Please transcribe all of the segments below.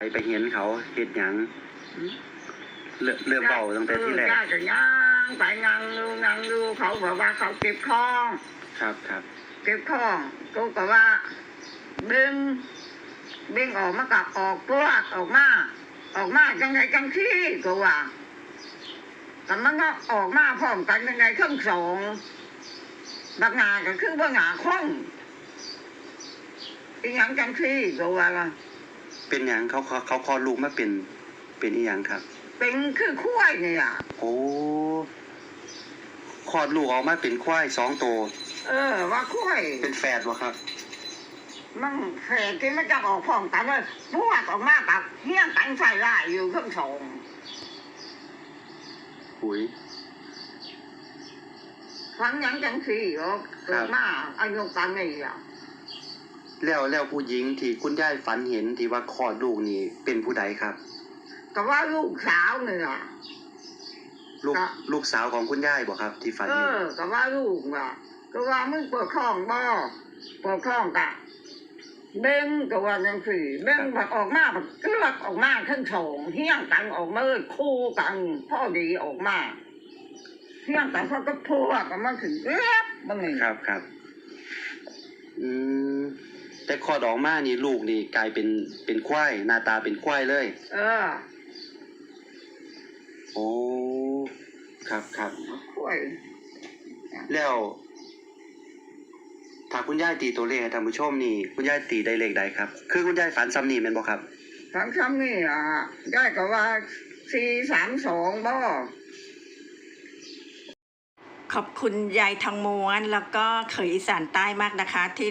ไปไปเห็นเขาเฮ็ดหยังเริ่มเริ่มเบาตั้งแต่ที่แรกเออจะย่างไปย่างดูย่างดูเขาบอกว่าเขาเก็บของ ครับครับ เก็บของกูก็ว่าเบ่งเบ่งออกมากับออกตัวออกมา ออกมาจังไงจังที่กูว่าแต่มันก็ออกมาพร้อมกันยังไงเครื่องสองบักงาก็คือบักงาคล่องอีหยังจังที่กูว่าล่ะ เป็นหยังเขาเขาเขาคลอดลูกมาเป็นเป็นอีหยังครับ เป็นคือคุ้วยเนี่ยโอ้คลอดลูกออกมาเป็นควายสองตัวเออ ว่าคุ้วยเป็นแฝดวะครับ มันแฝดที่มันจะออกพร้อมกันเลยพวกออกมากับเฮี้ยงกันใส่ไล่อยู่เครื่องสองหุยฟังหยังจังสี่เหรอเกิดมาอายุกันนี่อะ แล้วแล้วผู้หญิงที่คุณยายฝันเห็นที่ว่าคลอดลูกนี่เป็นผู้ใดครับ ก็ว่าลูกสาวเนี่ยลูกครับลูกสาวของคุณยายบ่ครับ ที่ฝันเอเห็นอก็ว่าลูกอะก็ว่ามึงเปิดข้องบ่เปิดข้องกะเบ้งก็ว่าจังสี่เบ้งแบบออกมาแบบเกลือกออกมาทั้งสองเฮี้ยงกันออกมาเลยคู่กันพ่อดีออกมาเฮี้ยงกันเขาก็พูดกันมาถึงเรียบมึงนี่ ครับครับ อืม แต่คลอดออกมานี่ลูกนี่กลายเป็นเป็นควายหน้าตาเป็นควายเลย เออโอ้ครับครับคุยแล้ว ถ้าคุณยายตีตัวเลขให้ท่านผู้ชมนี่ คุณยายตีได้เลขใดครับ คือคุณยายฝันซ้ำนี่แม่นบ่ครับทั้งคำนี่อะได้ก็ว่าสี่สามสองบ่ ขอบคุณยายทองม้วนแล้วก็เขยอีสานใต้มากนะคะ ที่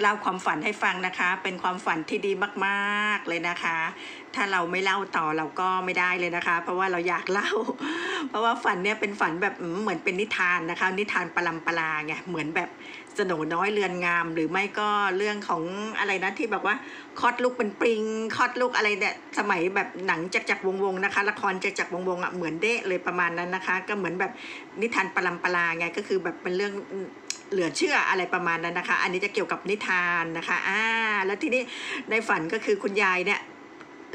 เล่าความฝันให้ฟังนะคะ เป็นความฝันที่ดีมากๆเลยนะคะ ถ้าเราไม่เล่าต่อเราก็ไม่ได้เลยนะคะ เพราะว่าเราอยากเล่า เพราะว่าฝันเนี่ยเป็นฝันแบบเหมือนเป็นนิทานนะคะ นิทานปลำปลาไงเหมือนแบบสโหนน้อยเรือนงาม หรือไม่ก็เรื่องของอะไรนะที่แบบว่าคอดลูกเป็นปริงคอดลูกอะไรเนี่ยสมัยแบบหนังจักจักรวงวงนะคะ ละครจักจักรวงวงอะเหมือนเดะเลยประมาณนั้นนะคะ ก็เหมือนแบบนิทานปลำปลาไงก็คือแบบเป็นเรื่อง เหลือเชื่ออะไรประมาณนั้นนะคะ อันนี้จะเกี่ยวกับนิทานนะคะอ่าแล้วทีนี้ในฝันก็คือคุณยายเนี่ย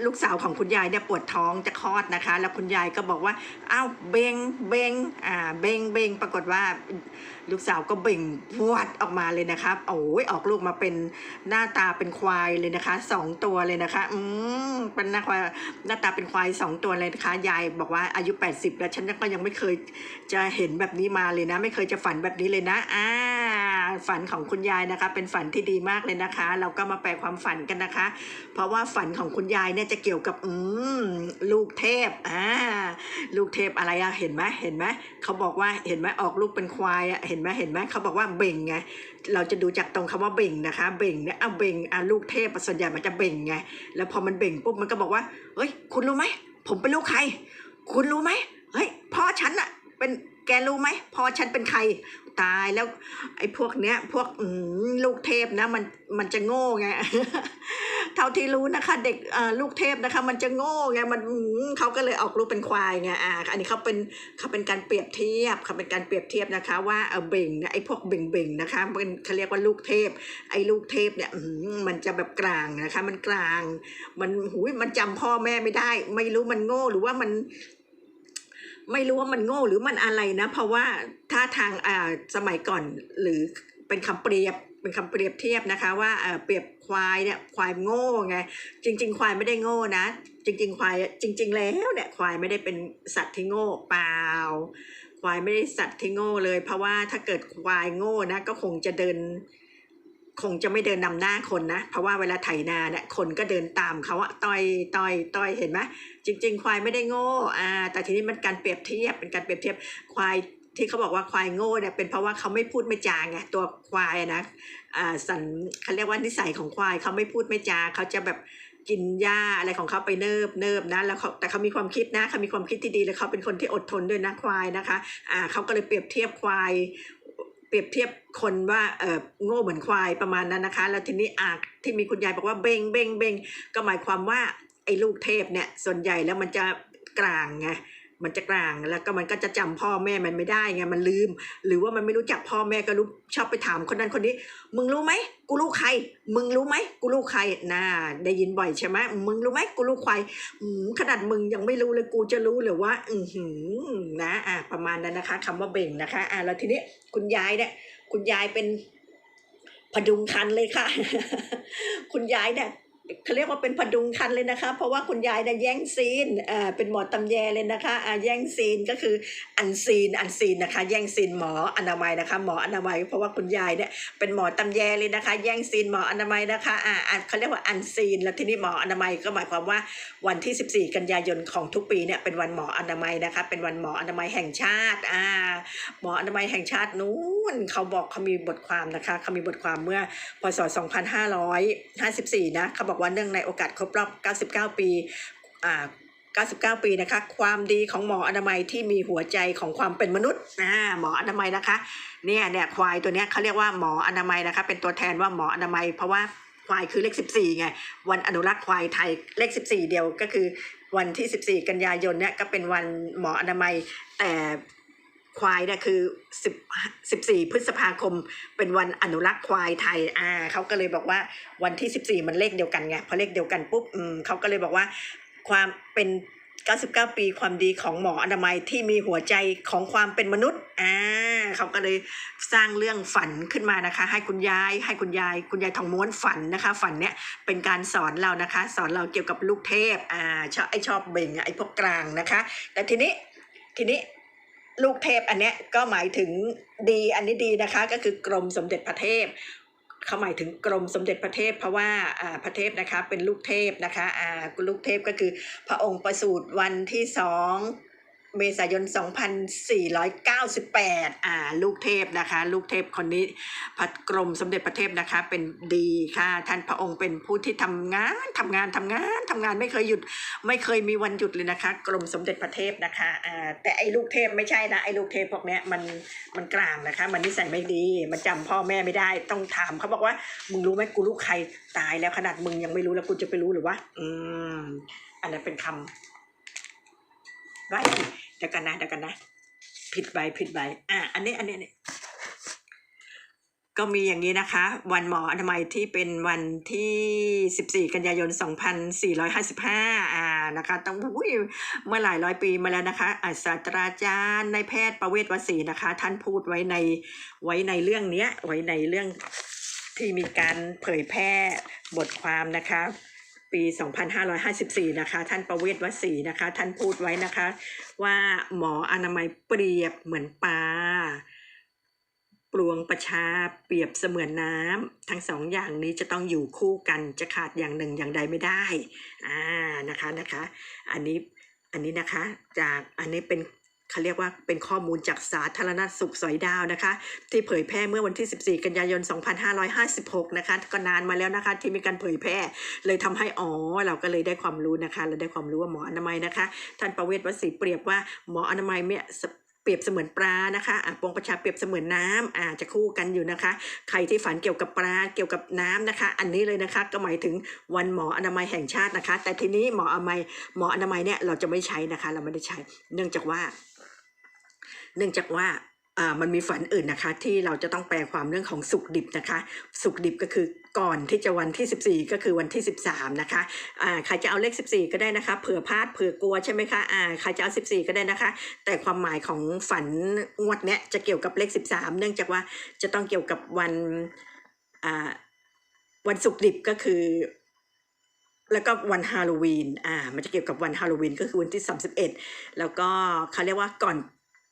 ลูกสาวของคุณยายเนี่ยปวดท้องจะคลอดนะคะ แล้วคุณยายก็บอกว่าอ้าวเบงเบงอ่าเบงเบงปรากฏว่า ลูกสาวก็เบ่งพวดออกมาเลยนะคะโอ้ยออกลูกมาเป็นหน้าตาเป็นควายเลยนะคะสองตัวเลยนะคะอืมเป็นหน้าควายหน้าตาเป็นควายสองตัวเลยนะคะยายบอกว่าอายุ 80 แล้วฉันก็ยังไม่เคยจะเห็นแบบนี้มาเลยนะ ไม่เคยจะฝันแบบนี้เลยนะอ่า ฝันของคุณยายนะคะ เป็นฝันที่ดีมากเลยนะคะ เราก็มาแปลความฝันกันนะคะ เพราะว่าฝันของคุณยายเนี่ยจะเกี่ยวกับอืมลูกเทพอ่าลูกเทพอะไรอะเห็นไหมเห็นไหมเขาบอกว่าเห็นไหมออกลูกเป็นควายอะเห็นไหมเห็นไหมเขาบอกว่าเบ่งไงเราจะดูจากตรงคำว่าเบ่งนะคะ เบ่งเนี่ยเอาเบ่งอะลูกเทพส่วนใหญ่มันจะเบ่งไงแล้วพอมันเบ่งปุ๊บมันก็บอกว่าเฮ้ย คุณรู้ไหมผมเป็นลูกใคร คุณรู้ไหมเฮ้ยพ่อฉันอะเป็นแกรู้ไหมพ่อฉันเป็นใคร ตายแล้ว ไอ้พวกเนี้ย พวกอืลูกเทพนะ มันมันจะโง่ไงเท่าที่รู้นะคะ เด็กอ่อลูกเทพนะคะ มันจะโง่ไงมันอืเขาก็เลยออกลูกเป็นควายไงอ่าอันนี้เขาเป็นเขาเป็นการเปรียบเทียบเขาเป็นการเปรียบเทียบนะคะ ว่าเออเบ่งนะไอ้พวกเบ่งเบ่งนะคะมันเขาเรียกว่าลูกเทพ ไอ้ลูกเทพเนี่ยอืมันจะแบบกลางนะคะ มันกลาง มันหูยมันจำพ่อแม่ไม่ได้ ไม่รู้มันโง่หรือว่ามัน ไม่รู้ว่ามันโง่หรือมันอะไรนะ เพราะว่า ทางสมัยก่อนหรือเป็นคำเปรียบเป็นคำเปรียบเทียบนะคะว่าเปรียบควายเนี่ยควายโง่ไงจริง ๆ ควายไม่ได้โง่นะ จริง ๆ ควายจริง ๆ แล้วเนี่ยควายไม่ได้เป็นสัตว์ที่โง่เปล่า ควายไม่ได้สัตว์ที่โง่เลย เพราะว่าถ้าเกิดควายโง่นะก็คงจะเดิน คงจะไม่เดินนำหน้าคนนะ เพราะว่าเวลาไถนาเนี่ยคนก็เดินตามเขาอะต่อยต่อยต่อยเห็นไหมจริง ๆ ควายไม่ได้โง่อ่าแต่ทีนี้มันการเปรียบเทียบเป็นการเปรียบเทียบควาย ที่เขาบอกว่าควายโง่เนี่ยเป็นเพราะว่าเขาไม่พูดไม่จาไงตัวควายนะอ่าสันเขาเรียกว่านิสัยของควายเขาไม่พูดไม่จาเขาจะแบบกินหญ้าอะไรของเขาไปเนิบเนิบนะแล้วเขาแต่เขามีความคิดนะเขามีความคิดที่ดีแล้วเขาเป็นคนที่อดทนด้วยนะควายนะคะอ่าเขาก็เลยเปรียบเทียบควาย เปรียบเทียบคนว่าเออโง่เหมือนควายประมาณนั้นนะคะ แล้วทีนี้อาที่มีคุณยายบอกว่าเบงเบงเบงก็หมายความว่าไอ้ลูกเทพเนี่ยส่วนใหญ่แล้วมันจะกลางไง มันจะกลางแล้วก็มันก็จะจำพ่อแม่มันไม่ได้ไงมันลืม หรือว่ามันไม่รู้จักพ่อแม่ก็รู้ชอบไปถามคนนั้นคนนี้ มึงรู้ไหมกูลูกใคร มึงรู้ไหมกูลูกใครน่าได้ยินบ่อยใช่ไหมมึงรู้ไหมกูลูกใครขนาดมึงยังไม่รู้เลยกูจะรู้หรือว่า อือหือนะอะประมาณนั้นนะคะคำว่าเบ่งนะคะอะแล้วทีนี้คุณยายเนี่ย คุณยายเป็นพดุงคันเลยค่ะ คุณยายเนี่ย เขาเรียกว่าเป็นพดุงคันเลยนะคะ เพราะว่าคุณยายเนี่ยแย่งซีนอ่าเป็นหมอตำแยเลยนะคะอ่าแย่งซีนก็คืออันซีนอันซีนนะคะ แย่งซีนหมออนามัยนะคะ หมออนามัย เพราะว่าคุณยายเนี่ยเป็นหมอตำแยเลยนะคะ แย่งซีนหมออนามัยนะคะอ่าอ่าเขาเรียกว่าอันซีน แล้วทีนี้หมออนามัยก็หมายความว่าวันที่ 14 กันยายนของทุกปีเนี่ยเป็นวันหมออนามัยนะคะ เป็นวันหมออนามัยแห่งชาติอ่าหมออนามัยแห่งชาตินู้นเขาบอกเขามีบทความนะคะเขามีบทความเมื่อพศ 2554 นะเขาบอกว่าเนื่องในโอกาสครบรอบ 99 ปีอ่า99 ปีนะคะ ความดีของหมออนามัยที่มีหัวใจของความเป็นมนุษย์อ่าหมออนามัยนะคะ เนี่ยเนี่ยควายตัวเนี้ยเขาเรียกว่าหมออนามัยนะคะ เป็นตัวแทนว่าหมออนามัย เพราะว่าควายคือเลข 14 ไง วันอนุรักษ์ควายไทยเลข 14 เดียวก็คือวันที่ 14 กันยายนเนี่ยก็เป็นวันหมออนามัยแต่ ควายเนี่ยคือ10 14พฤษภาคม เป็นวันอนุรักษ์ควายไทยอ่าเขาก็เลยบอกว่าวันที่14มันเลขเดียวกันไงพอเลขเดียวกันปุ๊บอืมเขาก็เลยบอกว่าความเป็น 99 ปีความดีของหมออนามัยที่มีหัวใจของความเป็นมนุษย์อ่าเขาก็เลยสร้างเรื่องฝันขึ้นมานะคะ ให้คุณยาย ให้คุณยาย คุณยายทองม้วนฝันนะคะ ฝันเนี้ยเป็นการสอนเรานะคะ สอนเราเกี่ยวกับลูกเทพอ่าชอบไอชอบเบ่งไอพวกกลางนะคะ แต่ทีนี้ทีนี้ ลูกเทพอันเนี้ยก็หมายถึงดีอันนี้ดีนะคะ ก็คือกรมสมเด็จพระเทพเขาหมายถึงกรมสมเด็จพระเทพเพราะว่าอ่าพระเทพนะคะเป็นลูกเทพนะคะอ่าลูกเทพก็คือพระองค์ประสูติวันที่สอง เมษายน 2498 อ่า ลูกเทพนะคะ ลูกเทพคนนี้พระกรมสมเด็จพระเทพนะคะ เป็นดีค่ะ ท่านพระองค์เป็นผู้ที่ทำงานทำงานทำงานทำงานไม่เคยหยุด ไม่เคยมีวันหยุดเลยนะคะ กรมสมเด็จพระเทพนะคะ อ่า แต่ไอ้ลูกเทพไม่ใช่นะ ไอ้ลูกเทพพวกเนี้ยมัน มันกลางนะคะ มันนิสัยไม่ดี มันจำพ่อแม่ไม่ได้ ต้องถามเขาบอกว่า มึงรู้ไหมกูลูกใครตายแล้วขนาดมึงยังไม่รู้แล้วกูจะไปรู้หรือวะ อืม อันนั้นเป็นคำ ไรเดี๋ยวกันนะเดี๋ยวกันนะ ผิดใบผิดใบอะอันนี้อันนี้อันนี้ก็มีอย่างนี้นะคะ วันหมออนามัยที่เป็นวันที่ 14 กันยายน 2455 อ่านะคะต้องอุ้ยเมื่อหลายร้อยปีมาแล้วนะคะอาศาสตราจารย์นายแพทย์ประเวศวสีนะคะ ท่านพูดไว้ในไว้ในเรื่องเนี้ยไว้ในเรื่องที่มีการเผยแพร่บทความนะคะ ปี 2554 นะคะ ท่านประเวศวสีนะคะ ท่านพูดไว้นะคะ ว่าหมออนามัยเปรียบเหมือนปลาปลวงประชาเปรียบเสมือนน้ำทั้งสองอย่างนี้จะต้องอยู่คู่กันจะขาดอย่างหนึ่งอย่างใดไม่ได้อ่านะคะนะคะ อันนี้อันนี้นะคะจากอันนี้เป็น เขาเรียกว่าเป็นข้อมูลจากสาธารณสุขสอยดาวนะคะ ที่เผยแพร่เมื่อวันที่ 14 กันยายน 2556 นะคะ ก็นานมาแล้วนะคะ ที่มีการเผยแพร่ เลยทำให้อ๋อเราก็เลยได้ความรู้นะคะเราได้ความรู้ว่าหมออนามัยนะคะ ท่านประเวศวสีเปรียบว่าหมออนามัยเนี่ยเปรียบเสมือนปลานะคะอะปวงประชาเปรียบเสมือนน้ำอ่าจะคู่กันอยู่นะคะ ใครที่ฝันเกี่ยวกับปลาเกี่ยวกับน้ำนะคะ อันนี้เลยนะคะก็หมายถึงวันหมออนามัยแห่งชาตินะคะ แต่ทีนี้หมออนามัยหมออนามัยเนี่ยเราจะไม่ใช้นะคะ เราไม่ได้ใช้ เนื่องจากว่า เนื่องจากว่าอ่ามันมีฝันอื่นนะคะ ที่เราจะต้องแปลความเรื่องของสุกดิบนะคะ สุกดิบก็คือก่อนที่จะวันที่ 14 ก็คือวันที่ 13 นะคะอ่าใครจะเอาเลข 14 ก็ได้นะคะเผื่อพลาดเผื่อกลัวใช่ไหมคะอ่าใครจะเอา 14 ก็ได้นะคะ แต่ความหมายของฝันงวดเนี้ยจะเกี่ยวกับเลข 13 เนื่องจากว่าจะต้องเกี่ยวกับวันอ่าวันสุกดิบก็คือแล้วก็วันฮาโลวีน อ่า มันจะเกี่ยวกับวันฮาโลวีนก็คือวันที่ 31 แล้วก็เขาเรียกว่าก่อน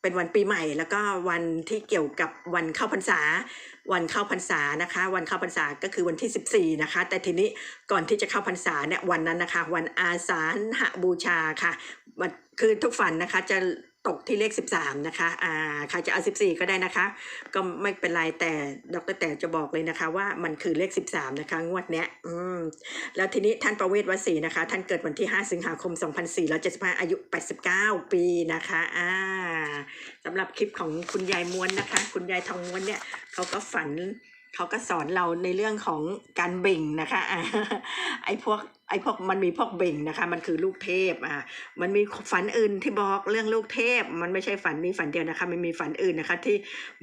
เป็นวันปีใหม่ แล้วก็วันที่เกี่ยวกับวันเข้าพรรษา วันเข้าพรรษานะคะ วันเข้าพรรษาก็คือวันที่ 14 นะคะ แต่ทีนี้ก่อนที่จะเข้าพรรษาเนี่ยวันนั้นนะคะ วันอาสาฬหบูชาค่ะคือทุกฝันนะคะจะ ตกที่เลข 13 นะคะ อ่า ใครจะเอา 14 ก็ได้นะคะ ก็ไม่เป็นไรแต่ดรแต่จะบอกเลยนะคะ ว่ามันคือเลข 13 นะคะ งวดเนี้ย อืม แล้วทีนี้ท่านประเวศวสีนะคะ ท่านเกิดวันที่ 5 สิงหาคม 2475 อายุ 89 ปีนะคะ อ่าสำหรับคลิปของคุณยายม้วนนะคะ คุณยายทองม้วนเนี่ยเขาก็ฝัน เขาก็สอนเราในเรื่องของการเบ่งนะคะอไอ้พวกไอ้พวกมันมีพวกเบ่งนะคะ มันคือลูกเทพอะมันมีฝันอื่นที่บอกเรื่องลูกเทพ มันไม่ใช่ฝันนี้ฝันเดียวนะคะ มันมีฝันอื่นนะคะ ที่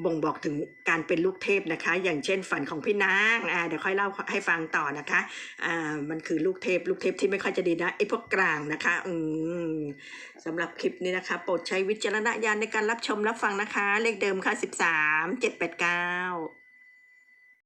บ่งบอกถึงการเป็นลูกเทพนะคะ อย่างเช่นฝันของพี่นางอ่าเดี๋ยวค่อยเล่าให้ฟังต่อนะคะอ่ามันคือลูกเทพลูกเทพที่ไม่ค่อยจะดีนะไอ้พวกกลางนะคะอืมสำหรับคลิปนี้นะคะโปรดใช้วิจารณญาณในการรับชมรับฟังนะคะ เลขเดิมค่ะสิบสามเจ็ดแปดเก้า